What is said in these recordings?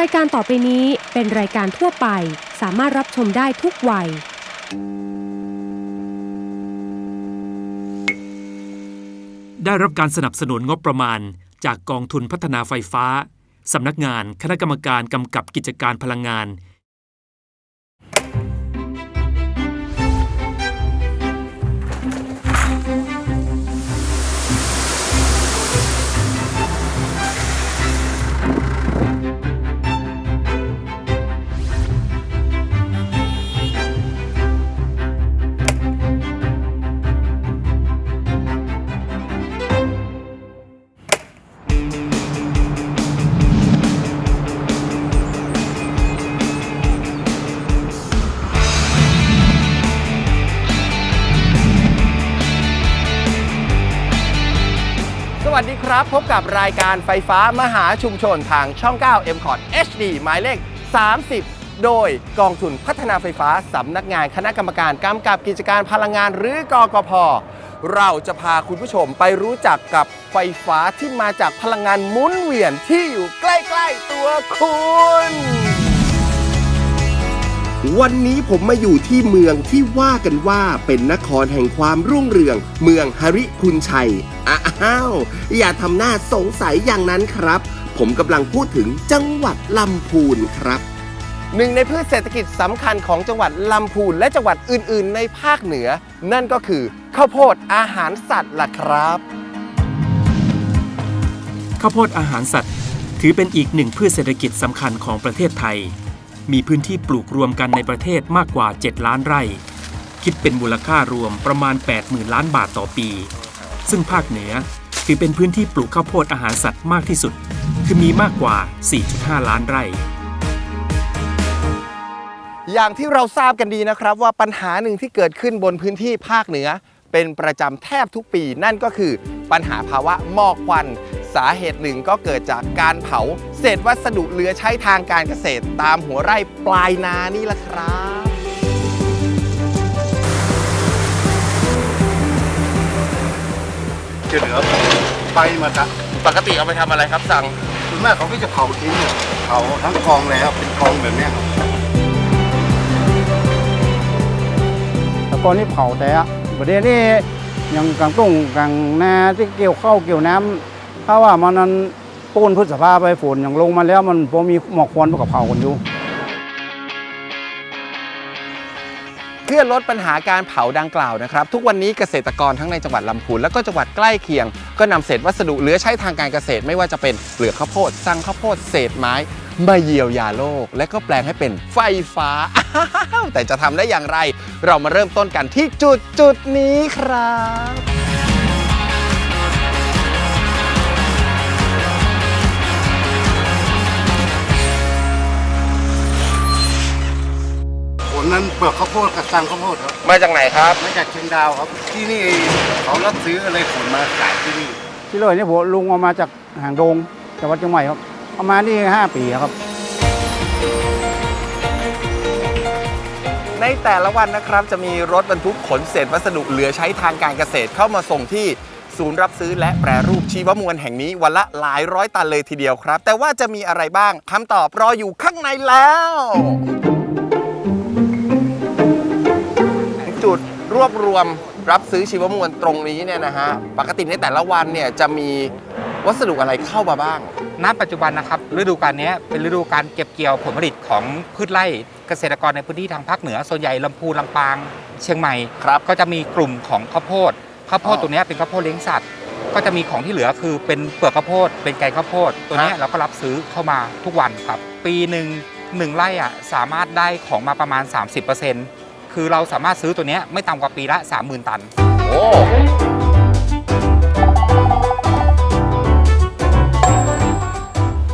รายการต่อไปนี้เป็นรายการทั่วไป สามารถรับชมได้ทุกวัย ได้รับการสนับสนุนงบประมาณ จากกองทุนพัฒนาไฟฟ้า สำนักงานคณะกรรมการกำกับกิจการพลังงาน วัสดีครับ พบกับรายการไฟฟ้ามหาชุมชนทางช่อง 9 m c o t HD หมายเลข 30 โดยกองทุนพัฒนาไฟฟ้าสำนักงานคณะกรรมการกำกับกิจการพลังงานหรือกกพ เราจะพาคุณผู้ชมไปรู้จักกับไฟฟ้าที่มาจากพลังงานหมุนเวียนที่อยู่ใกล้ ๆ ตัวคุณ วันนี้ผมมาอยู่ที่เมืองที่ว่ากันว่าเป็นนครแห่งความรุ่งเรือง เมืองฮริพุนชัย อ้าว อย่าทำหน้าสงสัยอย่างนั้นครับ ผมกำลังพูดถึงจังหวัดลำพูนครับ หนึ่งในพืชเศรษฐกิจสำคัญของจังหวัดลำพูนและจังหวัดอื่น ๆ ในภาคเหนือ นั่นก็คือข้าวโพดอาหารสัตว์ล่ะครับข้าวโพดอาหารสัตว์ ถือเป็นอีกหนึ่งพืชเศรษฐกิจสำคัญของประเทศไทย มีพื้นที่ปลูกรวมกันในประเทศมากกว่า 7 ล้านไร่ คิดเป็นมูลค่ารวมประมาณ 80,000 ล้านบาทต่อปี ซึ่งภาคเหนือถือเป็นพื้นที่ปลูกข้าวโพดอาหารสัตว์มากที่สุด คือมีมากกว่า 4.5 ล้านไร่ อย่างที่เราทราบกันดีนะครับว่าปัญหาหนึ่งที่เกิดขึ้นบนพื้นที่ภาคเหนือ เป็นประจำแทบทุกปีนั่นก็คือปัญหาภาวะหมอกควัน สาเหตุหนึ่งก็เกิดจากการเผาเศษวัสดุเหลือใช้ทางการเกษตรตามหัวไร่ปลายนานี่แหละครับจะเหลือไปมาจากปกติเอาไปทำอะไรครับสั่งส่วนมากเขาก็จะเผาทิ้งเนี่ยเผาทั้งกองเลยครับเป็นกองแบบเนี้ยครับแต่ก่อนนี่เผาแต่อะประเดี๋ยวนี้ยังกลางตุ้งกลางนาที่เกี่ยวข้าวเกี่ยวน้ำ ถ้าว่ามันนั้นปูนพฤษภาไปฝนอย่างลงมาแล้วมันพอมีหมอกควันพวกกับเผากันอยู่เพื่อลดปัญหาการเผาดังกล่าวนะครับ ทุกวันนี้เกษตรกรทั้งในจังหวัดลำพูนและก็จังหวัดใกล้เคียง ก็นำเศษวัสดุเหลือใช้ทางการเกษตรไม่ว่าจะเป็นเปลือกข้าวโพดสั่งข้าวโพดเศษไม้มาเยียวยาโลก และก็แปลงให้เป็นไฟฟ้า แต่จะทำได้อย่างไร เรามาเริ่มต้นกันที่จุดจุดนี้ครับ ผลนั้นเปลือกข้าวโพดกับตังข้าวโพดครับมาจากไหนครับ มาจากเชียงดาวครับ ที่นี่เขารับซื้ออะไรขนมาขายที่นี่ที่เลยนี่ผมลุงเอามาจากหางดงจังหวัดเชียงใหม่ครับเอามานี่ห้าปีครับ ในแต่ละวันนะครับจะมีรถบรรทุกขนเศษวัสดุเหลือใช้ทางการเกษตรเข้ามาส่งที่ศูนย์รับซื้อและแปรรูปชีวมวลแห่งนี้วันละหลายร้อยตันเลยทีเดียวครับ แต่ว่าจะมีอะไรบ้างคำตอบรออยู่ข้างในแล้ว รวบรวมรับซื้อชีวมวลตรงนี้เนี่ยนะฮะปกติในแต่ละวันเนี่ยจะมีวัสดุอะไรเข้ามาบ้าง ณปัจจุบันนะครับฤดูกาลนี้เป็นฤดูการเก็บเกี่ยวผลผลิตของพืชไร่เกษตรกรในพื้นที่ทางภาคเหนือส่วนใหญ่ลำพูนลำปาง เชียงใหม่ครับก็จะมีกลุ่มของข้าวโพดข้าวโพดอ๋อตัวเนี้ยเป็นข้าวโพดเลี้ยงสัตว์ ก็จะมีของที่เหลือคือเป็นเปลือกข้าวโพด เป็นไก่ข้าวโพด ตัวเนี้ยฮะ เราก็รับซื้อเข้ามาทุกวันครับ ปีหนึ่งหนึ่งไร่อะสามารถได้ของมาประมาณ 30% คือเราสามารถซื้อตัวเนี้ยไม่ต่ำกว่าปีละ 30,000 ตัน โอ้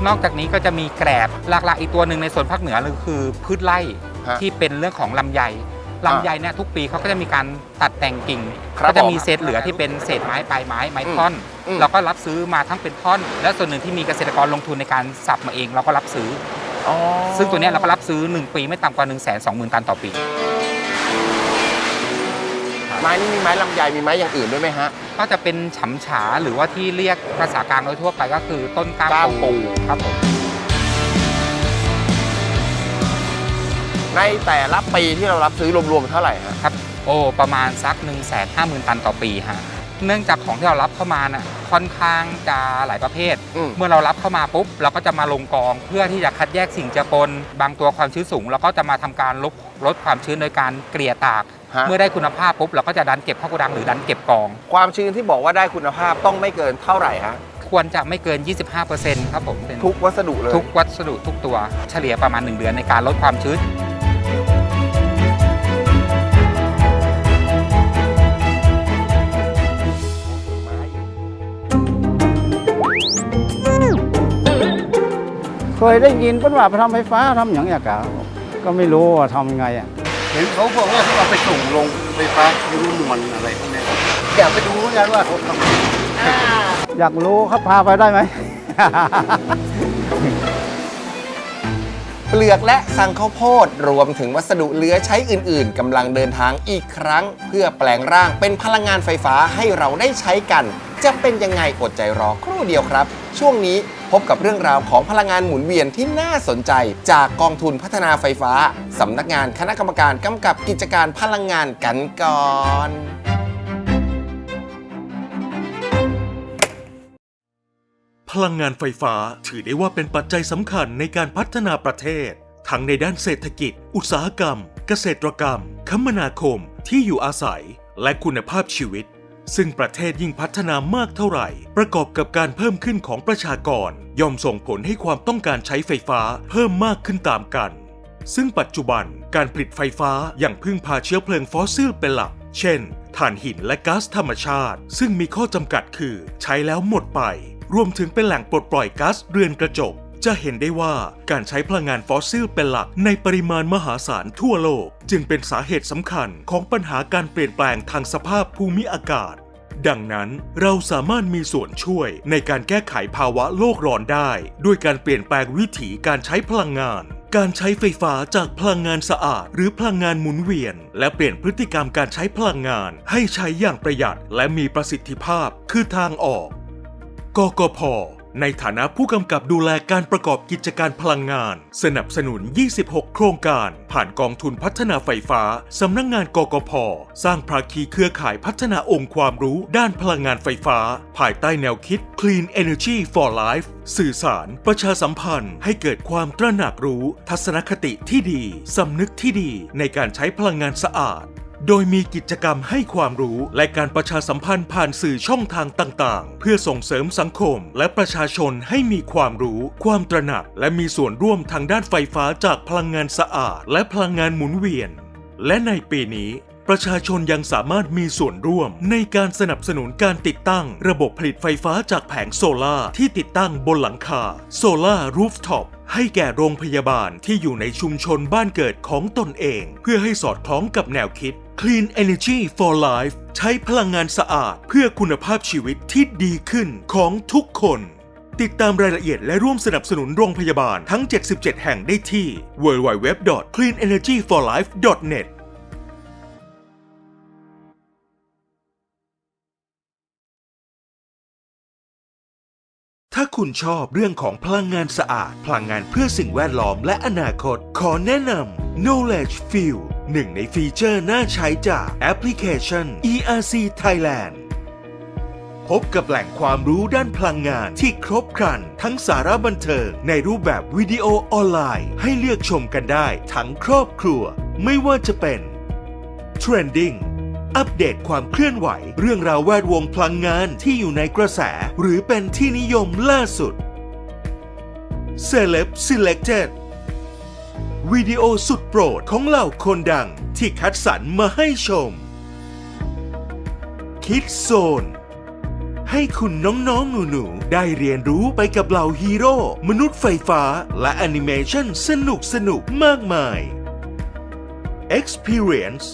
นอกจากนี้ก็จะมีแกรบหลักๆอีกตัวหนึ่งในส่วนภาคเหนือเลยคือพืชไร่ฮะที่เป็นเรื่องของลำไยลำไยเนี่ยทุกปีเขาก็จะมีการตัดแต่งกิ่งครับก็จะมีผมเศษเหลือที่เป็นเศษไม้ปลายไม้ไม้อืมท่อน อืม เราก็รับซื้อมาทั้งเป็นท่อน และส่วนหนึ่งที่มีเกษตรกรลงทุนในการสับมาเองเราก็รับซื้ออ๋ออซึ่งตัวเนี้ยเราก็รับซื้อ 1 ปีไม่ต่ำกว่า 1 2 0 0 0 0 ตันต่อปี ไม้นี่มีไม้ลำไยมีไม้อย่างอื่นด้วยไหมฮะ ก็จะเป็นฉำฉาหรือว่าที่เรียกภาษากลางโดยทั่วไปก็คือต้นกล้ามปูครับผมในแต่ละปีที่เรารับซื้อรวมๆเท่าไหร่ฮะ ครับ โอประมาณสัก 1 5 0 0 0 0 ตันต่อปีฮะ เนื่องจากของที่เรารับเข้ามาน่ะค่อนข้างจะหลายประเภท อืม เมื่อเรารับเข้ามาปุ๊บเราก็จะมาลงกอง เพื่อที่จะคัดแยกสิ่งเจือปน บางตัวความชื้นสูงเราก็จะมาทำการลดลดความชื้นโดยการเกลี่ยตาก ฮะ เมื่อได้คุณภาพปุ๊บเราก็จะดันเก็บเข้าโกดังหรือดันเก็บกอง ความชื้นที่บอกว่าได้คุณภาพต้องไม่เกินเท่าไหร่ฮะควรจะไม่เกิน 25%ครับผมเป็นทุกวัสดุเลย ทุกวัสดุทุกตัวเฉลี่ยประมาณ 1 เดือนในการลดความชื้น เคยได้ยินเพิ่นว่าไปทำไฟฟ้าทำอย่างเงี้ยกะก็ไม่รู้ว่าทำยังไงอะเห็นเขาบอกว่าเขาเอาไปส่งลงไฟฟ้าไม่รู้มันอะไรพวกนี้อยากไปดูเหมือนกันว่าเขาทำอยากรู้ครับพาไปได้ไหม เปลือกและสังข้าวโพดรวมถึงวัสดุเหลือใช้อื่น ๆกำลังเดินทางอีกครั้ง เพื่อแปลงร่างเป็นพลังงานไฟฟ้าให้เราได้ใช้กัน จะเป็นยังไงอดใจรอครู่เดียวครับ ช่วงนี้พบกับเรื่องราวของพลังงานหมุนเวียนที่น่าสนใจ จากกองทุนพัฒนาไฟฟ้า สำนักงานคณะกรรมการกำกับกิจการพลังงานกันก่อนพลังงานไฟฟ้าถือได้ว่าเป็นปัจจัยสำคัญในการพัฒนาประเทศ ทั้งในด้านเศรษฐกิจ อุตสาหกรรม เกษตรกรรม คมนาคม ที่อยู่อาศัย และคุณภาพชีวิต ซึ่งประเทศยิ่งพัฒนามากเท่าไหร่ ประกอบกับการเพิ่มขึ้นของประชากร ย่อมส่งผลให้ความต้องการใช้ไฟฟ้าเพิ่มมากขึ้นตามกัน ซึ่งปัจจุบันการผลิตไฟฟ้าอย่างพึ่งพาเชื้อเพลิงฟอสซิลเป็นหลัก เช่นถ่านหินและก๊าซธรรมชาติ ซึ่งมีข้อจำกัดคือ ใช้แล้วหมดไป รวมถึงเป็นแหล่งปลดปล่อยก๊าซเรือนกระจก จะเห็นได้ว่าการใช้พลังงานฟอสซิลเป็นหลักในปริมาณมหาศาลทั่วโลก จึงเป็นสาเหตุสำคัญของปัญหาการเปลี่ยนแปลงทางสภาพภูมิอากาศ ดังนั้นเราสามารถมีส่วนช่วยในการแก้ไขภาวะโลกร้อนได้ ด้วยการเปลี่ยนแปลงวิถีการใช้พลังงาน การใช้ไฟฟ้าจากพลังงานสะอาด หรือพลังงานหมุนเวียน และเปลี่ยนพฤติกรรมการใช้พลังงาน ให้ใช้อย่างประหยัดและมีประสิทธิภาพคือทางออก กกพ ในฐานะผู้กำกับดูแลการประกอบกิจการพลังงาน สนับสนุน 26 โครงการ ผ่านกองทุนพัฒนาไฟฟ้า สำนักงงานกกพ สร้างภาคีเครือข่ายพัฒนาองค์ความรู้ด้านพลังงานไฟฟ้า ภายใต้แนวคิด Clean Energy for Life สื่อสารประชาสัมพันธ์ให้เกิดความตระหนักรู้ ทัศนคติที่ดี สำนึกที่ดีในการใช้พลังงานสะอาด โดยมีกิจกรรมให้ความรู้และการประชาสัมพันธ์ผ่านสื่อช่องทางต่างๆ เพื่อส่งเสริมสังคมและประชาชนให้มีความรู้ ความตระหนัก และมีส่วนร่วมทางด้านไฟฟ้าจากพลังงานสะอาด และพลังงานหมุนเวียน และในปีนี้ประชาชนยังสามารถมีส่วนร่วมในการสนับสนุนการติดตั้งระบบผลิตไฟฟ้าจากแผงโซลาร์ที่ติดตั้งบนหลังคาโซล่ารูฟท็อปให้แก่โรงพยาบาลที่อยู่ในชุมชนบ้านเกิดของตนเอง เพื่อให้สอดคล้องกับแนวคิด Clean Energy for Life ใช้พลังงานสะอาดเพื่อคุณภาพชีวิตที่ดีขึ้นของทุกคน ติดตามรายละเอียดและร่วมสนับสนุนโรงพยาบาลทั้ง 77 แห่งได้ที่ www.cleanenergyforlife.net ถ้าคุณชอบเรื่องของพลังงานสะอาด พลังงานเพื่อสิ่งแวดล้อมและอนาคต ขอแนะนำ Knowledge Field หนึ่งในฟีเจอร์น่าใช้จากแอปพลิเคชัน ERC Thailand พบกับแหล่งความรู้ด้านพลังงานที่ครบครัน ทั้งสาระบันเทิงในรูปแบบวิดีโอออนไลน์ ให้เลือกชมกันได้ทั้งครอบครัว ไม่ว่าจะเป็น Trending อัปเดตความเคลื่อนไหว เรื่องราวแวดวงพลังงานที่อยู่ในกระแส หรือเป็นที่นิยมล่าสุด Celeb Selected วิดีโอสุดโปรดของเหล่าคนดังที่คัดสรรมาให้ชม Kids Zone ให้คุณน้องๆหนูๆ ได้เรียนรู้ไปกับเหล่าฮีโร่มนุษย์ไฟฟ้าและแอนิเมชันสนุกๆมากมาย Experience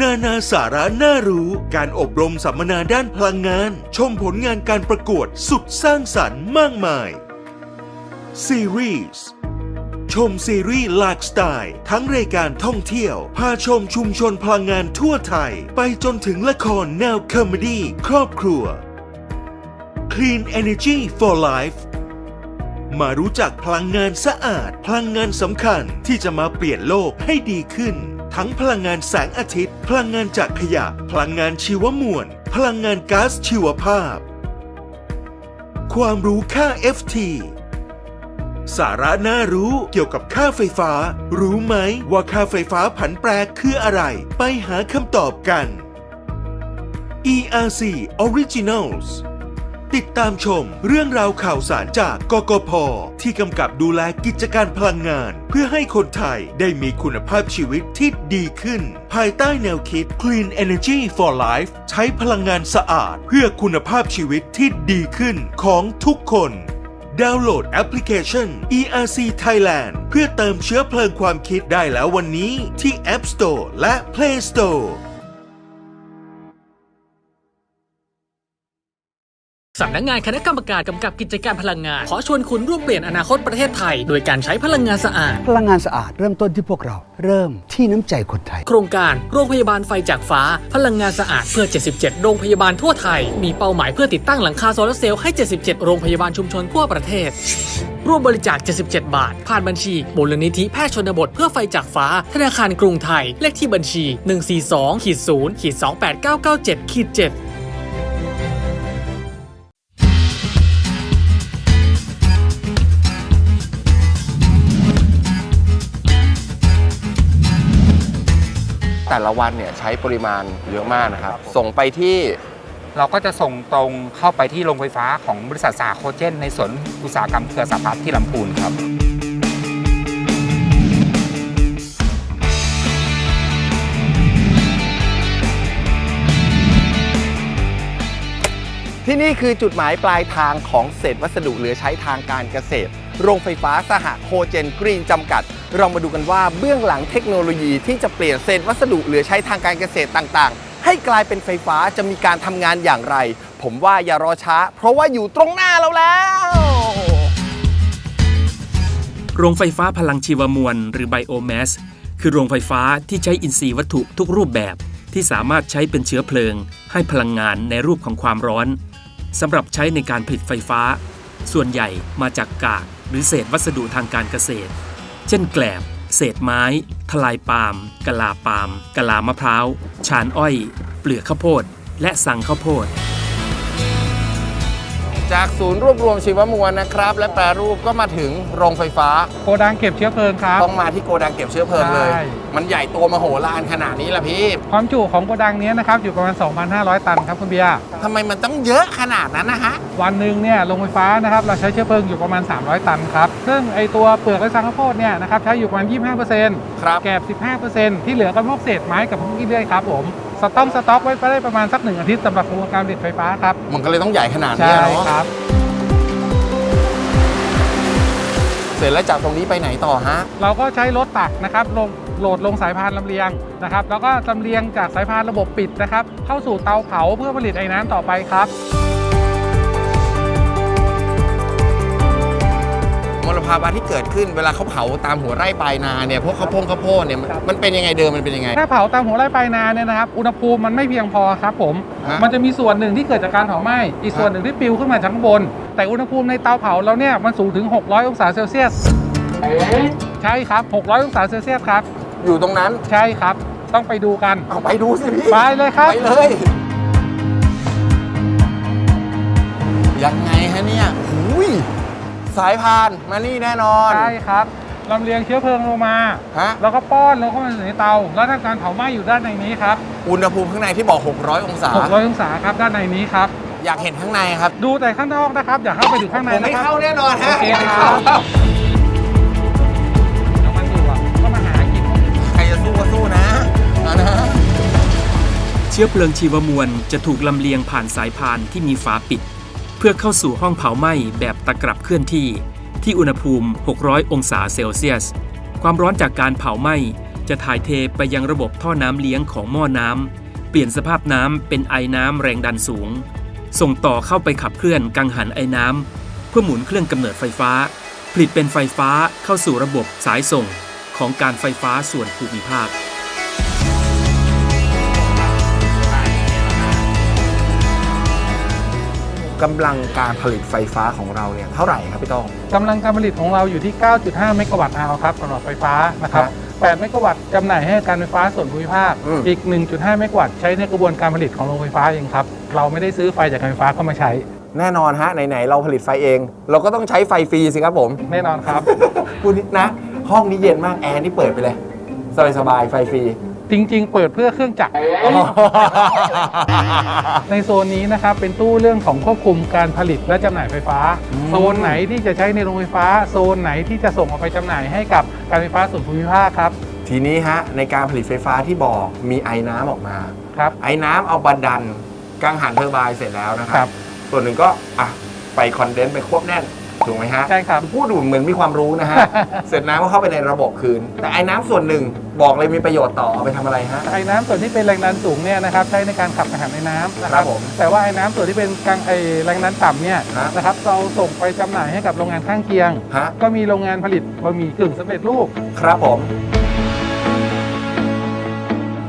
นานาสาระน่ารู้การอบรมสัมมนาด้านพลังงาน ชมผลงานการประกวดสุดสร้างสรรค์มากมาย Series ชมซีรีส์หลากสไตล์ ทั้งรายการท่องเที่ยว พาชมชุมชนพลังงานทั่วไทย ไปจนถึงละครแนวคอมเมดี้ครอบครัว Clean Energy for Life มารู้จักพลังงานสะอาด พลังงานสำคัญที่จะมาเปลี่ยนโลกให้ดีขึ้น ทั้งพลังงานแสงอาทิตย์ พลังงานจากขยะ พลังงานชีวมวล พลังงานก๊าซชีวภาพ ความรู้ค่า FT สาระน่ารู้เกี่ยวกับค่าไฟฟ้า รู้ไหมว่าค่าไฟฟ้าผันแปรคืออะไร ไปหาคำตอบกัน ERC Originals ติดตามชมเรื่องราวข่าวสารจากกกพ ที่กำกับดูแลกิจการพลังงาน เพื่อให้คนไทยได้มีคุณภาพชีวิตที่ดีขึ้น ภายใต้แนวคิด Clean Energy for Life ใช้พลังงานสะอาด เพื่อคุณภาพชีวิตที่ดีขึ้นของทุกคน ดาวน์โหลดแอปพลิเคชัน ERC Thailand เพื่อเติมเชื้อเพลิงความคิดได้แล้ววันนี้ที่ App Store และ Play Store สำนักงานคณะกรรมการกำกับกิจการพลังงาน ขอชวนคุณร่วมเปลี่ยนอนาคตประเทศไทย โดยการใช้พลังงานสะอาด พลังงานสะอาดเริ่มต้นที่พวกเรา เริ่มที่น้ำใจคนไทย โครงการโรงพยาบาลไฟจากฟ้า พลังงานสะอาดเพื่อ 77 โรงพยาบาลทั่วไทย มีเป้าหมายเพื่อติดตั้งหลังคาโซลาร์เซลล์ให้ 77 โรงพยาบาลชุมชนทั่วประเทศ ร่วมบริจาค 77 บาท ผ่านบัญชีมูลนิธิแพทย์ชนบทเพื่อไฟจากฟ้า ธนาคารกรุงไทย เลขที่บัญชี 142 แต่ละวันเนี่ยใช้ปริมาณเยอะมากนะครับ ส่งไปที่ เราก็จะส่งตรงเข้าไปที่โรงไฟฟ้าของบริษัทสาโคเจน ในสวนอุตสาหกรรมเครือสาพัฒน์ที่ลำพูนครับที่นี่คือจุดหมายปลายทางของเศษวัสดุเหลือใช้ทางการเกษตร โรงไฟฟ้าสหโคเจนกรีนจำกัด เรามาดูกันว่าเบื้องหลังเทคโนโลยีที่จะเปลี่ยนเศษวัสดุเหลือใช้ทางการเกษตรต่างๆ ให้กลายเป็นไฟฟ้าจะมีการทำงานอย่างไร ผมว่าอย่ารอช้า เพราะว่าอยู่ตรงหน้าเราแล้ว โรงไฟฟ้าพลังชีวมวล หรือไบโอแมสคือโรงไฟฟ้าที่ใช้อินทรีย์วัตถุทุกรูปแบบ ที่สามารถใช้เป็นเชื้อเพลิง ให้พลังงานในรูปของความร้อนสำหรับใช้ในการผลิตไฟฟ้า ส่วนใหญ่มาจากกาก หรือเศษวัสดุทางการเกษตร เช่นแกลบ เศษไม้ ทลายปาล์มกะลาปาล์มกะลามะพร้าว ชานอ้อย เปลือกข้าวโพด และสังข้าวโพด จากศูนย์รวบรวมชีวมวลนะครับ และแปรรูปก็มาถึงโรงไฟฟ้า โกดังเก็บเชื้อเพลิงครับ ต้องมาที่โกดังเก็บเชื้อเพลิงเลย ใช่ มันใหญ่โตมโหฬารขนาดนี้ล่ะพี่ความจุของโกดังนี้นะครับอยู่ประมาณ 2,500 ตันครับคุณเบียร์ทำไมมันต้องเยอะขนาดนั้นนะฮะ วันหนึ่งเนี่ยโรงไฟฟ้านะครับเราใช้เชื้อเพลิงอยู่ประมาณ 300 ตันครับซึ่งไอตัวเปลือกและสังข้าวโพดเนี่ยนะครับใช้อยู่ประมาณ 25%ครับ แกบ 15%ที่เหลือก็พวกเศษไม้กับพวกนี้เรื่อยครับผม สต็อกสต็อกไว้ได้ประมาณสักหนึ่งอาทิตย์สำหรับกระบวนการผลิตไฟฟ้าครับ มันก็เลยต้องใหญ่ขนาดใช่นี้เนาะครับ เสร็จแล้วจากตรงนี้ไปไหนต่อฮะ เราก็ใช้รถตักนะครับลงโหลดลงสายพานลำเลียงนะครับแล้วก็ลำเลียงจากสายพานระบบปิดนะครับ เข้าสู่เตาเผาเพื่อผลิตไอ้น้ำต่อไปครับ ลภาวะที่เกิดขึ้นเวลาเขาเผาตามหัวไร่ปลายนาเนี่ยพวกข้าวโพงข้าวโพดเนี่ยมันมันเป็นยังไงเดิมมันเป็นยังไง ถ้าเผาตามหัวไร่ปลายนาเนี่ยนะครับอุณหภูมิมันไม่เพียงพอครับผม ฮะมันจะมีส่วนหนึ่งที่เกิดจากการเผาไหม้อีกส่วนหนึ่งที่ปลิวขึ้นมาจากข้างบน แต่อุณหภูมิในเตาเผาเราเนี่ยมันสูงถึง 600 องศาเซลเซียสใช่ครับ 600 องศาเซลเซียสครับ อยู่ตรงนั้นใช่ครับ ต้องไปดูกัน เอาไปดูสิพี่ไปเลยครับ ไปเลยยังไงฮะเนี่ยหุย สายพานมานี่แน่นอน ใช่ครับลำเลียงเชื้อเพลิงลงมา ฮะ แล้วก็ป้อนลงเข้ามาในเตา แล้วทำการเผาไหม้อยู่ด้านในนี้ครับอุณหภูมิข้างในที่บอก 600 องศา 600องศาครับด้านในนี้ครับ อยากเห็นข้างในครับดูแต่ข้างนอกนะครับ อย่าเข้าไปถึงข้างในผมนะไม่ครัเข้าแน่นอนฮะโอเคครับ น้ำมันอยู่อะก็มาหากิน ใครจะสู้ก็สู้นะเอานะ เชื้อเพลิงชีวมวลจะถูกลำเลียงผ่านสายพานที่มีฝาปิดเพื่อเข้าสู่ห้องเผาไหม้แบบตะกรับเคลื่อนที่ ที่อุณหภูมิ 600 องศาเซลเซียส ความร้อนจากการเผาไหม้จะถ่ายเทไปยังระบบท่อน้ำเลี้ยงของหม้อน้ำเปลี่ยนสภาพน้ำเป็นไอน้ำแรงดันสูง ส่งต่อเข้าไปขับเคลื่อนกังหันไอน้ำเพื่อหมุนเครื่องกำเนิดไฟฟ้า ผลิตเป็นไฟฟ้าเข้าสู่ระบบสายส่งของการไฟฟ้าส่วนภูมิภาค กกำลังการผลิตไฟฟ้าของเราเนี่ยเท่าไหร่ครับพี่โต้อง กำลังการผลิตของเราอยู่ที่ 9.5 เมกะวัตต์อาวครับสำหรับไฟฟ้านะครับครับ 8 เมกะวัตต์จำหน่ายให้การไฟฟ้าส่วนภูมิภาค อืม อีก 1.5 เมกะวัตต์ใช้ในกระบวนการผลิตของโรงไฟฟ้าเองครับ เราไม่ได้ซื้อไฟจากการไฟฟ้าเข้ามาใช้ แน่นอนฮะไหนๆเราผลิตไฟเอง เราก็ต้องใช้ไฟฟรีสิครับผม แน่นอนครับพูดนิดนะ ห้องนี้เย็นมากแอร์นี่เปิดไปเลย สบายๆไฟฟรี จริง ๆ เปิดเพื่อเครื่องจักร ในโซนนี้นะครับเป็นตู้เรื่องของควบคุมการผลิตและจำหน่ายไฟฟ้าโซนไหนที่จะใช้ในโรงไฟฟ้า โซนไหนที่จะส่งออกไปจำหน่ายให้กับการไฟฟ้าส่วนภูมิภาคครับทีนี้ฮะในการผลิตไฟฟ้าที่บอกมีไอ้น้ำออกมา ครับ ไอ้น้ำเอาบาดันกังหันเทอร์ไบน์เสร็จแล้วนะคครัรับ บ ส่วนหนึ่งก็อะไปคอนเดนซ์ไปควบแน่น ถูกไหมฮะใช่ครับพูดดูเหมือนมีความรู้นะฮะ เสร็จน้ำก็เข้าไปในระบบคืน แต่ไอ้น้ำส่วนหนึ่งบอกเลยมีประโยชน์ต่อเอาไปทำอะไรฮะ ไอ้น้ำส่วนที่เป็นแรงดันสูงเนี่ยนะครับใช้ในการขับอาหารในน้ำนะคครัรับบผมแต่ว่าไอ้น้ำส่วนที่เป็นกลางไอ้แรงดันต่ำเนี่ยฮะ นะครับเราส่งไปจำหน่ายให้กับโรงงานข้างเคียง ฮะก็มีโรงงานผลิตบะหมี่กึ่งสำเร็จรูป ครับผม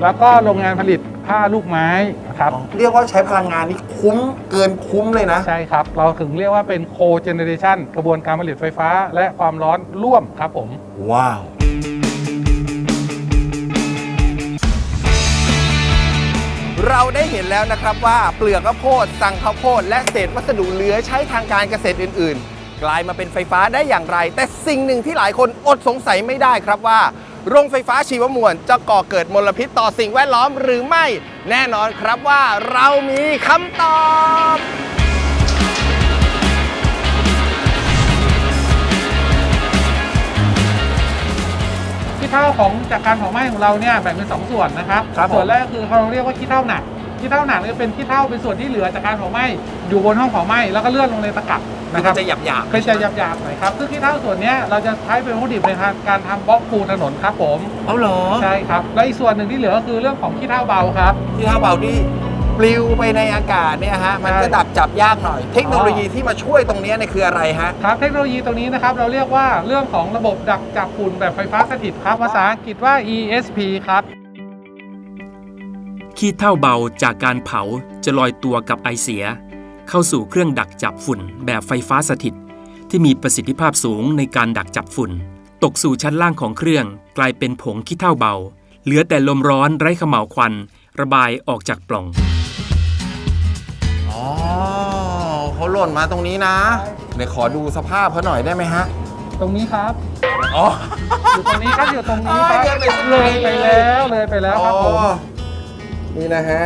แล้วก็โรงงานผลิตผ้าลูกไม้นะครับเรียกว่าใช้พลังงานนี่คุ้มเกินคุ้มเลยนะ ใช่ครับ เราถึงเรียกว่าเป็นโคเจเนเรชันกระบวนการผลิตไฟฟ้า และความร้อนร่วมครับผม ว้าวเราได้เห็นแล้วนะครับว่าเปลือกข้าวโพด สั่งข้าวโพด และเศษวัสดุเหลือใช้ทางการเกษตรอื่น ๆ กลายมาเป็นไฟฟ้าได้อย่างไร แต่สิ่งหนึ่งที่หลายคนอดสงสัยไม่ได้ครับว่า โรงไฟฟ้าชีวมวลจะก่อเกิดมลพิษต่อสิ่งแวดล้อมหรือไม่ แน่นอนครับว่าเรามีคำตอบ ขี้เท่าของจากการเผาไหม้ของเราเนี่ยแบ่งเป็นสองส่วนนะครับ ครับผม ส่วนแรกคือเราเรียกว่าขี้เท่าหนักขี้เท่าหนักเนี่ยเป็นขี้เท่าเป็นส่วนที่เหลือจากการเผาไหม้อยู่บนห้องเผาไหม้แล้วก็เลื่อนลงในตะกับ นะนะคครัรับบจะหยาบหยาบเป็นจะหยาบๆหน่อยครับซึ่งขี้เท่าส่วนเนี้ยเราจะใช้เป็นวัตถุดิบในการทำบล็อกปูถนนครับผมเอาเหรอใช่ครับและอีกส่วนหนึ่งที่เหลือก็คือเรื่องของขี้เท่าเบาครับที่ถ้าเบาที่ปลิวไปในอากาศเนี่ยฮะมันก็ใช่ดับจับยากหน่อย เทคโนโลยีที่มาช่วยตรงเนี้ยเนี่ยคืออะไรฮะครับเทคโนโลยีตรงนี้นะครับเราเรียกว่าเรื่องของระบบดักจับฝุ่นแบบไฟฟ้าสถิตครับภาษาอังกฤษว่า ESP ครับขี้เท่าเบาจากการเผาจะลอยตัวกับไอเสีย เข้าสู่เครื่องดักจับฝุ่นแบบไฟฟ้าสถิต ที่มีประสิทธิภาพสูงในการดักจับฝุ่น ตกสู่ชั้นล่างของเครื่อง กลายเป็นผงขี้เท่าเบา เหลือแต่ลมร้อนไร้เขม่าวควัน ระบายออกจากปล่องอ๋อเขาหล่นมาตรงนี้นะเดี๋ยวขอดูสภาพเขาหน่อยได้ไหมฮะตรงนี้ครับ อ๋อ อยู่ตรงนี้ครับอยู่ตรงนี้ครับอ๋อเดินไปสักเลยไกลไปแล้วเลยไปแล้วครับผมอ๋อนี่นะฮะ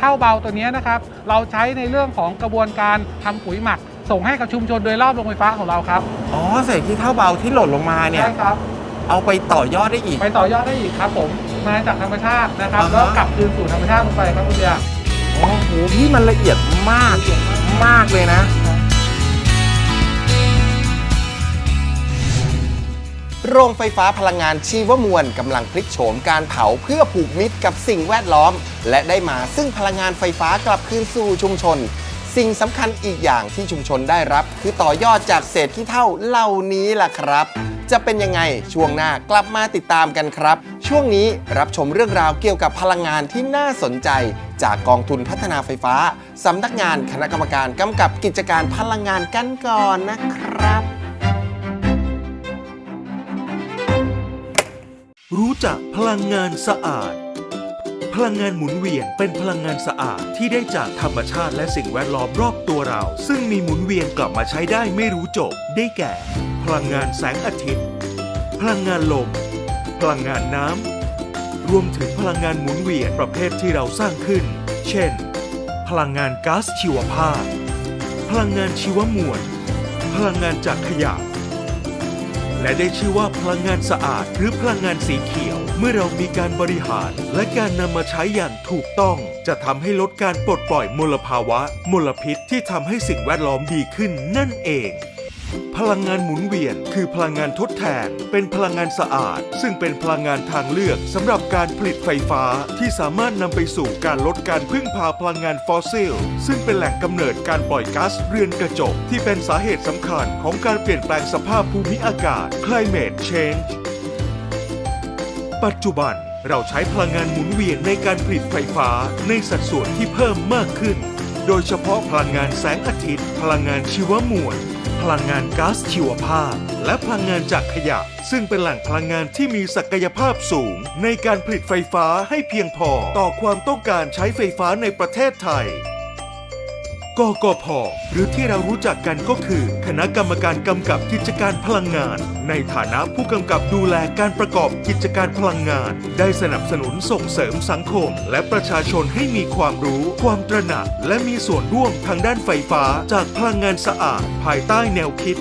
เท่าเบาตัวนี้นะครับ เราใช้ในเรื่องของกระบวนการทำปุ๋ยหมัก ส่งให้กับชุมชนโดยรอบโรงไฟฟ้าของเราครับ อ๋อเศษขี้เท่าเบาที่หล่นลงมาเนี่ยใช่ครับ เอาไปต่อยอดได้อีก ไปต่อยอดได้อีกครับผมมาจากธรรมชาตินะครับอ่าฮะแล้วกลับคืนสู่ธรรมชาติลงไปครับคุณเบียร์โอ้โหพี่มันละเอียดมากมากเลยนะ โรงไฟฟ้าพลังงานชีวมวลกำลังพลิกโฉมการเผาเพื่อผูกมิตรกับสิ่งแวดล้อม และได้มาซึ่งพลังงานไฟฟ้ากลับคืนสู่ชุมชน สิ่งสำคัญอีกอย่างที่ชุมชนได้รับ คือต่อยอดจากเศษขี้เท่าเหล่านี้ล่ะครับ จะเป็นยังไงช่วงหน้ากลับมาติดตามกันครับ ช่วงนี้รับชมเรื่องราวเกี่ยวกับพลังงานที่น่าสนใจ จากกองทุนพัฒนาไฟฟ้าสำนักงานคณะกรรมการกำกับกิจการพลังงานกันก่อนนะครับ รู้จักพลังงานสะอาด พลังงานหมุนเวียนเป็นพลังงานสะอาดที่ได้จากธรรมชาติและสิ่งแวดล้อมรอบตัวเรา ซึ่งมีหมุนเวียนกลับมาใช้ได้ไม่รู้จบ ได้แก่ พลังงานแสงอาทิตย์ พลังงานลม พลังงานน้ำ รวมถึงพลังงานหมุนเวียนประเภทที่เราสร้างขึ้น เช่น พลังงานก๊าซชีวภาพ พลังงานชีวมวล พลังงานจากขยะ และได้ชื่อว่าพลังงานสะอาด หรือพลังงานสีเขียว เมื่อเรามีการบริหาร และการนำมาใช้อย่างถูกต้อง จะทำให้ลดการปลดปล่อยมลภาวะ มลพิษที่ทำให้สิ่งแวดล้อมดีขึ้นนั่นเอง พลังงานหมุนเวียน คือพลังงานทดแทน เป็นพลังงานสะอาด ซึ่งเป็นพลังงานทางเลือกสำหรับการผลิตไฟฟ้าที่สามารถนำไปสู่การลดการพึ่งพาพลังงานฟอสซิล ซึ่งเป็นแหล่งกำเนิดการปล่อยก๊าซเรือนกระจก ที่เป็นสาเหตุสำคัญของการเปลี่ยนแปลงสภาพภูมิอากาศ climate change ปัจจุบันเราใช้พลังงานหมุนเวียนในการผลิตไฟฟ้าในสัดส่วนที่เพิ่มมากขึ้น โดยเฉพาะพลังงานแสงอาทิตย์ พลังงานชีวมวล พลังงานก๊าซชีวภาพ และพลังงานจากขยะ ซึ่งเป็นแหล่งพลังงานที่มีศักยภาพสูง ในการผลิตไฟฟ้าให้เพียงพอ ต่อความต้องการใช้ไฟฟ้าในประเทศไทย กกพ หรือที่เรารู้จักกันก็คือ คณะกรรมการกำกับกิจการพลังงาน ในฐานะผู้กำกับดูแลการประกอบกิจการพลังงาน ได้สนับสนุนส่งเสริมสังคม และประชาชนให้มีความรู้ ความตระหนัก และมีส่วนร่วมทางด้านไฟฟ้า จากพลังงานสะอาด ภายใต้แนวคิด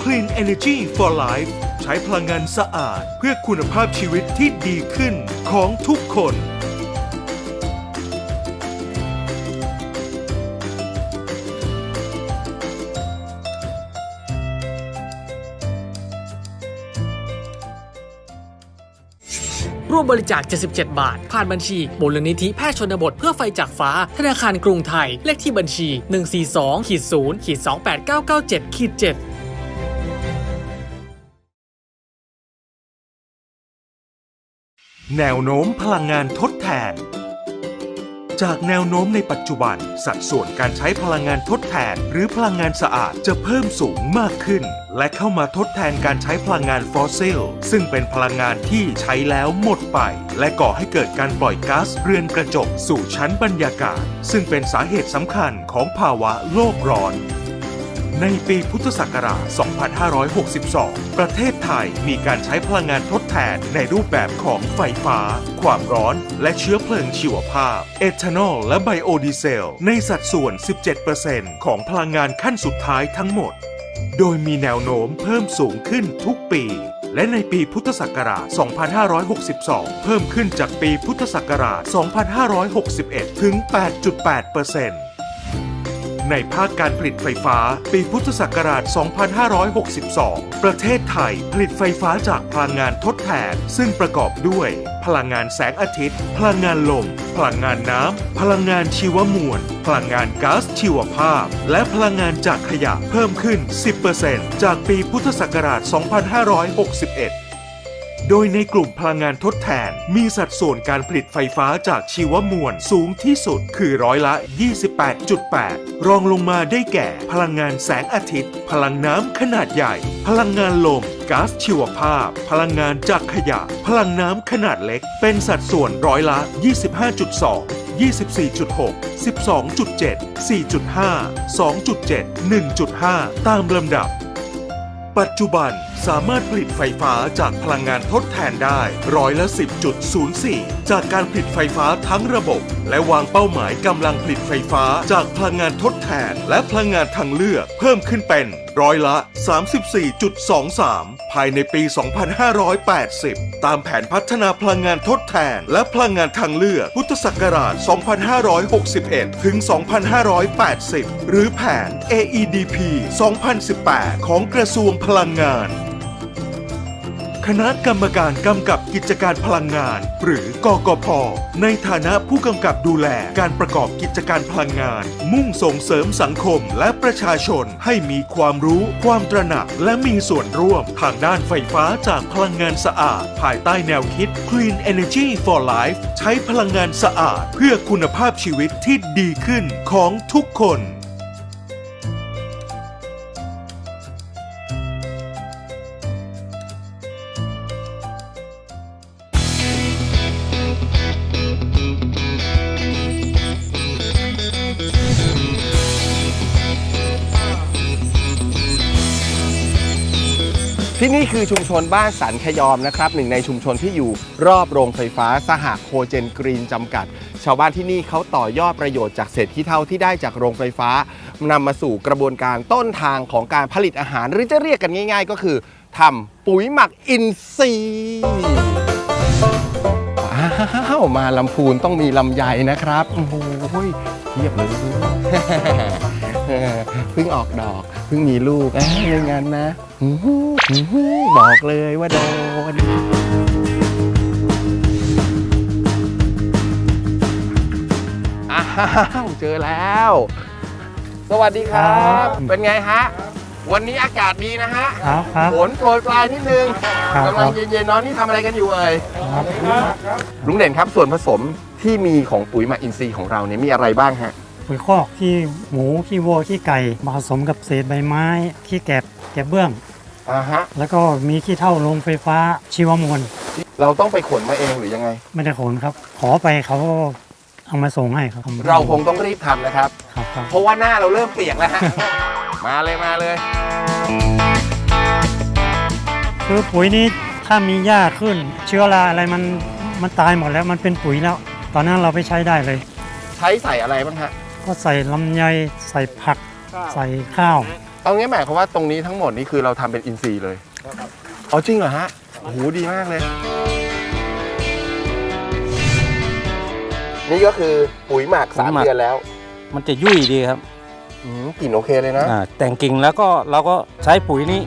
Clean Energy for Life ใช้พลังงานสะอาด เพื่อคุณภาพชีวิตที่ดีขึ้นของทุกคน ร่วมบริจาค 77 บาท ผ่านบัญชีมูลนิธิแพทย์ชนบทเพื่อไฟจากฟ้า ธนาคารกรุงไทย เลขที่บัญชี 142ขีด0ขีด28997ขีด7แนวโน้มพลังงานทดแทน จากแนวโน้มในปัจจุบัน สัดส่วนการใช้พลังงานทดแทน หรือพลังงานสะอาดจะเพิ่มสูงมากขึ้น และเข้ามาทดแทนการใช้พลังงานฟอสซิล ซึ่งเป็นพลังงานที่ใช้แล้วหมดไป และก่อให้เกิดการปล่อยก๊าซเรือนกระจกสู่ชั้นบรรยากาศ ซึ่งเป็นสาเหตุสำคัญของภาวะโลกร้อน ในปีพุทธศักราช 2562 ประเทศไทยมีการใช้พลังงานทดแทนในรูปแบบของไฟฟ้า ความร้อน และเชื้อเพลิงชีวภาพ เอทานอล และไบโอดีเซล ในสัดส่วน 17%ของพลังงานขั้นสุดท้ายทั้งหมด โดยมีแนวโน้มเพิ่มสูงขึ้นทุกปีและในปีพุทธศักราช 2562 เพิ่มขึ้นจากปีพุทธศักราช 2561 ถึง 8.8% ในภาคการผลิตไฟฟ้า ปีพุทธศักราช 2562 ประเทศไทยผลิตไฟฟ้าจากพลังงานทดแทน ซึ่งประกอบด้วย พลังงานแสงอาทิตย์ พลังงานลม พลังงานน้ำ พลังงานชีวมวล พลังงานก๊าซชีวภาพ และพลังงานจากขยะเพิ่มขึ้น 10%จากปีพุทธศักราช 2561 โดยในกลุ่มพลังงานทดแทน มีสัดส่วนการผลิตไฟฟ้าจากชีวมวลสูงที่สุดคือร้อยละ 28.8 รองลงมาได้แก่ พลังงานแสงอาทิตย์ พลังน้ำขนาดใหญ่ พลังงานลมก๊าซชีวภาพ พลังงานจากขยะ พลังน้ำขนาดเล็ก เป็นสัดส่วนร้อยละ 25.2 24.6 12.7 4.5 2.7 1.5 ตามลำดับ ปัจจุบันสามารถผลิตไฟฟ้าจากพลังงานทดแทนได้ร้อยละ 10.04 จากการผลิตไฟฟ้าทั้งระบบ และวางเป้าหมายกำลังผลิตไฟฟ้าจากพลังงานทดแทน และพลังงานทางเลือกเพิ่มขึ้นเป็น ร้อยละ 34.23 ภายในปี 2580 ตามแผนพัฒนาพลังงานทดแทน และพลังงานทางเลือก พุทธศักราช 2561 ถึง 2580 หรือแผน AEDP 2018 ของกระทรวงพลังงาน คณะกรรมการกำกับกิจการพลังงาน หรือกกพ ในฐานะผู้กำกับดูแลการประกอบกิจการพลังงาน มุ่งส่งเสริมสังคมและประชาชนให้มีความรู้ ความตระหนัก และมีส่วนร่วมทางด้านไฟฟ้าจากพลังงานสะอาด ภายใต้แนวคิด Clean Energy for Life ใช้พลังงานสะอาด เพื่อคุณภาพชีวิตที่ดีขึ้นของทุกคน ที่นี่คือชุมชนบ้านสันขยอมนะครับหนึ่งในชุมชนที่อยู่รอบโรงไฟฟ้าสหโคเจนกรีนจำกัด ชาวบ้านที่นี่เขาต่อยอดประโยชน์จากเศษขี้เถ้าที่ได้จากโรงไฟฟ้านำมาสู่กระบวนการต้นทางของการผลิตอาหาร หรือจะเรียกกันง่าย ๆ ก็คือทำปุ๋ยหมักอินทรีย์อ้าวมาลำพูนต้องมีลำไยนะครับ โอ้โหเทียบเลย เพิ่งออกดอกเพิ่งมีลูกอะอย่างนั้นนะอื้อหืออื้อหือบอกเลยว่าโดนอ้าวเจอแล้ว สวัสดีครับ เป็นไงฮะ วันนี้อากาศดีนะฮะครับครับฝนโปรยปลายนิดนึงครับกำลังเย็นๆเนอนนี่ทำอะไรกันอยู่เอ่ยลุงเด่นครับส่วนผสมที่มีของปุ๋ยหมักอินทรีย์ของเราเนี่ยมีอะไรบ้างฮะ ปุ๋ยคอกขี้หมูขี้วัวขี้ไก่มาผสมกับเศษใบไม้ ขี้แกบแกบเบื้อง อ่าฮะ แล้วก็มีขี้เท่าโรงไฟฟ้าชีวมวลเราต้องไปขนมาเองหรือยังไง ไม่ได้ขนครับ ขอไปเขาก็เอามาส่งให้ครับเราคงต้องรีบทำนะครับ ครับครับ เพราะว่าหน้าเราเริ่มเปียกแล้วฮะ มาเลยมาเลย คือปุ๋ยนี้ถ้ามีหญ้าขึ้น เชื้อราอะไรมันมันตายหมดแล้วมันเป็นปุ๋ยแล้ว ตอนนั้นเราไปใช้ได้เลย ใช้ใส่อะไรบ้างฮะ ก็ใส่ลำไยใส่ผัก ใส่ข้าว เอางี้หมายความว่าตรงนี้ทั้งหมดนี่คือเราทำเป็นอินทรีย์เลยอ๋อจริงเหรอฮะโอ้โหดีมากเลย นี่ก็คือปุ๋ยหมักสามปุ๋ยหมัก เดือนแล้วมันจะยุ่ยดีครับอืมกลิ่นโอเคเลยนะ อ่าแต่งกิ่งแล้วก็เราก็ใช้ปุ๋ยนี้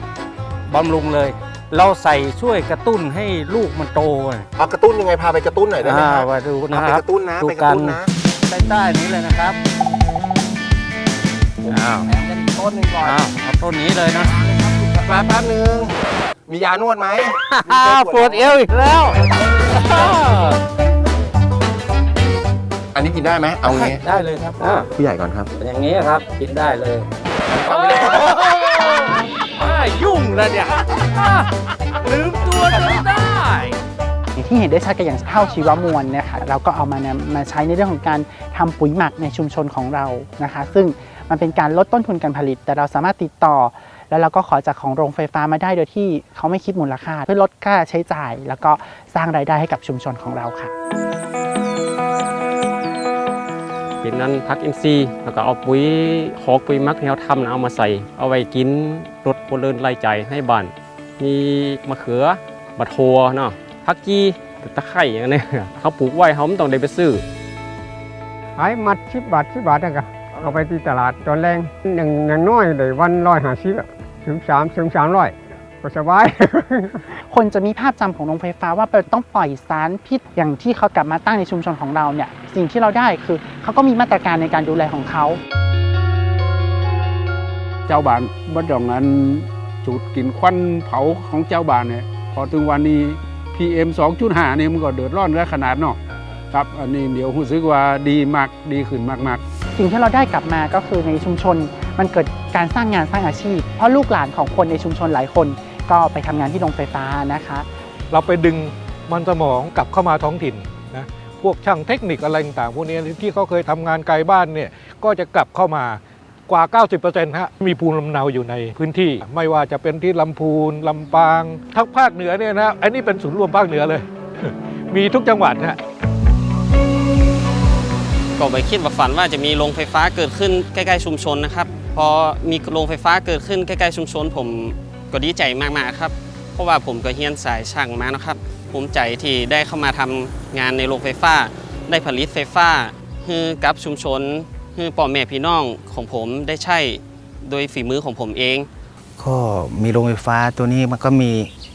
บำรุงเลย เราใส่ช่วยกระตุ้นให้ลูกมันโตไงเอากระตุ้นยังไงพาไปกระตุ้นหน่อยได้ไหมอ่าฮะมาดูนะเอาคไปรับกระตุ้นนะดูไปกระตุ้นนะ ใต้ใต้ๆนี้เลยนะครับอ้าวแถมกันต้นหนึ่งก่อนอ้าวเอาต้นนี้เลยนะแป๊บแป๊บนึง มียานวดไหมอ้าวปวดเอวอีกแล้ว อันนี้กินได้ไหมเอางี้ได้เลยครับอ่าผู้ใหญ่ก่อนครับ อย่างนี้ครับ กินได้เลยอ่ายุ่งแล้วเนี่ย ที่เห็นได้ชัดกันอย่างข้าวชีวมวลนี่ยค่ะเราก็เอามานำมาใช้ในเรื่องของการทำปุ๋ยหมักในชุมชนของเรานะคะ ซึ่งมันเป็นการลดต้นทุนการผลิต แต่เราสามารถติดต่อ แล้วเราก็ขอจากของโรงไฟฟ้ามาได้โดยที่เขาไม่คิดมูลค่า เพื่อลดค่าใช้จ่าย แล้วก็สร้างรายได้ให้กับชุมชนของเราค่ะเป็นนั้นพักอินทรีย์แล้วก็เอาปุ๋ยหอกปุ๋ยหมักที่เราทำน่ะเอามาใส่ เอาไว้กินลดพลเรือนรายจ่ายให้บ้าน มีมะเขือบัทัวเนาะ พักกีตะไคร้อย่างนี้เขาปลูกไว้เขาไม่ต้องได้ไปซื้อขายมัดสิบบาทสิบบาทนะครับเอาไปที่ตลาดตอนแรงหนึ่งอย่างน้อยเลยวันร้อยห้าสิบถึงสามถึงสามร้อยก็สบาย คนจะมีภาพจำของโรงไฟฟ้าว่าเราต้องปล่อยสารพิษอย่างที่เขากลับมาตั้งในชุมชนของเราเนี่ยสิ่งที่เราได้คือเขาก็มีมาตรการในการดูแลของเขา เจ้าบ้านบ่ต้องอันจุดกินควันเผาของเจ้าบ้านเนี่ยพอถึงวันนี้ PM 2.5นี่มันก็เดือดร้อนแล้วขนาดเนาะครับอันนี้เดี๋ยวรู้สึกว่าดีมากดีขึ้นมากๆ สิ่งที่เราได้กลับมาก็คือในชุมชน มันเกิดการสร้างงานสร้างอาชีพ เพราะลูกหลานของคนในชุมชนหลายคน ก็ไปทำงานที่โรงไฟฟ้านะคะ เราไปดึงมันสมองกลับเข้ามาท้องถิ่นนะพวกช่างเทคนิคอะไรต่างๆพวกนี้ที่เขาเคยทำงานไกลบ้านเนี่ยก็จะกลับเข้ามา กว่า 90%ฮะมีภูมิลำเนาอยู่ในพื้นที่ ไม่ว่าจะเป็นที่ลำพูนลำปางทั้งภาคเหนือเนี่ยนะอันนี้เป็นศูนย์รวมภาคเหนือเลย มีทุกจังหวัดฮะก็ไม่คิดว่าฝันว่าจะมีโรงไฟฟ้าเกิดขึ้นใกล้ๆชุมชนนะครับ พอมีโรงไฟฟ้าเกิดขึ้นใกล้ๆชุมชน ผมก็ดีใจมากๆครับ เพราะว่าผมก็เฮียนสายช่างมานะครับภูมิใจที่ได้เข้ามาทำงานในโรงไฟฟ้า ได้ผลิตไฟฟ้าให้กับชุมชน ให้พ่อแม่พี่น้องของผมได้ใช้โดยฝีมือของผมเอง ก็มีโรงไฟฟ้าตัวนี้มันก็มี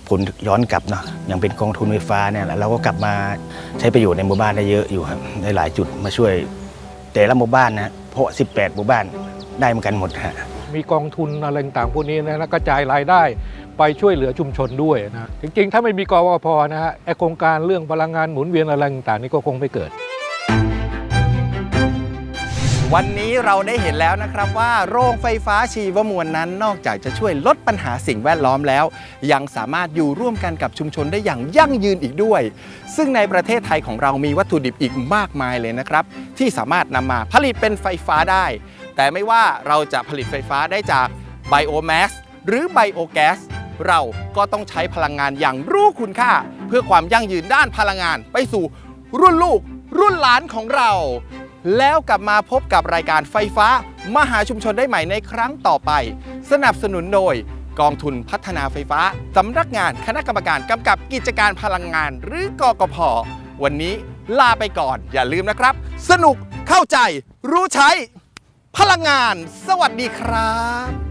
ผลย้อนกลับเนาะอย่างเป็นกองทุนไฟฟ้าเนี่ยเราก็กลับมาใช้ประโยชน์ในหมู่บ้านได้เยอะอยู่ครับได้หลายจุดมาช่วย แต่ละหมู่บ้านนะเพราะ 18 หมู่บ้านได้เหมือนกันหมดฮะมีกองทุนอะไรต่างๆพวกนี้นะแล้วกระจายรายได้ไปช่วยเหลือชุมชนด้วยนะจริงๆ ถ้าไม่มีกวพนะฮะไอโครงการเรื่องพลังงานหมุนเวียนอะไรต่างๆนี่ก็คงไม่เกิด วันนี้เราได้เห็นแล้วนะครับว่าโรงไฟฟ้าชีวมวลนั้น นอกจากจะช่วยลดปัญหาสิ่งแวดล้อมแล้ว ยังสามารถอยู่ร่วมกันกับชุมชนได้อย่างยั่งยืนอีกด้วย ซึ่งในประเทศไทยของเรามีวัตถุดิบอีกมากมายเลยนะครับ ที่สามารถนำมาผลิตเป็นไฟฟ้าได้ แต่ไม่ว่าเราจะผลิตไฟฟ้าได้จากไบโอแมสหรือไบโอแก๊สเราก็ต้องใช้พลังงานอย่างรู้คุณค่า เพื่อความยั่งยืนด้านพลังงานไปสู่รุ่นลูกรุ่นหลานของเรา แล้วกลับมาพบกับรายการไฟฟ้ามหาชุมชนได้ใหม่ในครั้งต่อไป สนับสนุนโดยกองทุนพัฒนาไฟฟ้า สำนักงานคณะกรรมการกำกับกิจการพลังงานหรือกกพวันนี้ลาไปก่อนอย่าลืมนะครับ สนุกเข้าใจ รู้ใช้ พลังงาน สวัสดีครับ